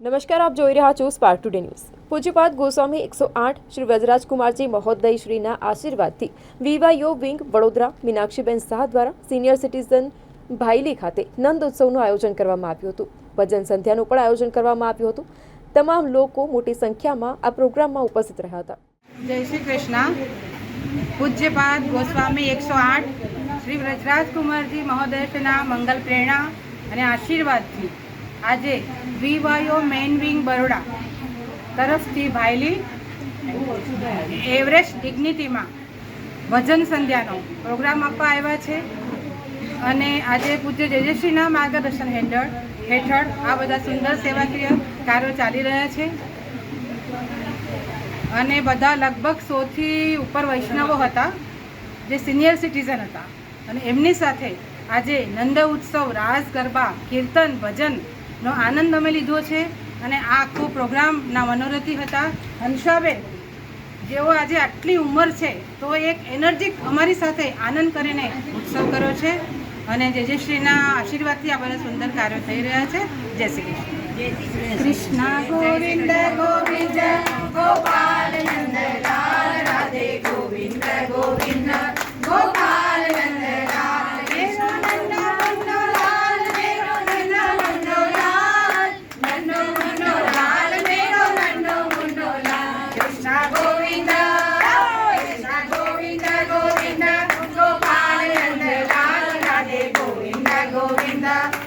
નમસ્કાર, આપ જોઈ રહ્યા છો સ્પાર્ક ટુડે ન્યૂઝ પૂજ્યપાદ ગોસ્વામી એકસો આઠ શ્રી વ્રજરાજકુમારજી મહોદય શ્રીના આશીર્વાદથી વિવાયો વિંગ વડોદરા મીનાક્ષીબેન શાહ દ્વારા સિનિયર સિટીઝન ભાઈલી ખાતે નંદ ઉત્સવનું આયોજન કરવામાં આવ્યું હતું. ભજન સંધ્યાનું પણ આયોજન કરવામાં આવ્યું હતું. તમામ લોકો મોટી સંખ્યામાં આ પ્રોગ્રામમાં ઉપસ્થિત રહ્યા હતા. જય શ્રી કૃષ્ણ. પૂજ્યપાદ ગોસ્વામી એકસો આઠ શ્રી વ્રજરાજકુમારજી મહોદયના મંગલ પ્રેરણા અને આશીર્વાદથી આજે વીવાયો મેન વિંગ બરોડા તરફથી ભાયલી એવરેસ્ટ ડિગ્નિટીમાં ભજન સંધ્યાનો પ્રોગ્રામ આપવા આવ્યા છે. અને આજે પૂજ્ય જયજયશ્રીના માર્ગદર્શન હેઠળ હેઠળ આ બધા સુંદર સેવાકીય કાર્યો ચાલી રહ્યા છે. અને બધા લગભગ સોથી ઉપર વૈષ્ણવો હતા, જે સિનિયર સિટીઝન હતા. અને એમની સાથે આજે નંદ ઉત્સવ, રાસ ગરબા, કીર્તન ભજનનો આનંદ અમે લીધો છે અને આ આખો પ્રોગ્રામના મનોરથી હતા. હંસાબેન જેઓ આજે આટલી ઉંમર છે તો એક એનર્જીક અમારી સાથે આનંદ કરીને ઉત્સવ કર્યો છે અને જયશ્રીના આશીર્વાદથી આ બધા સુંદર કાર્યો થઈ રહ્યા છે. જય શ્રી કૃષ્ણ. કૃષ્ણ ગોવિંદ ગોવિંદ ગોપાલ. 감사합니다.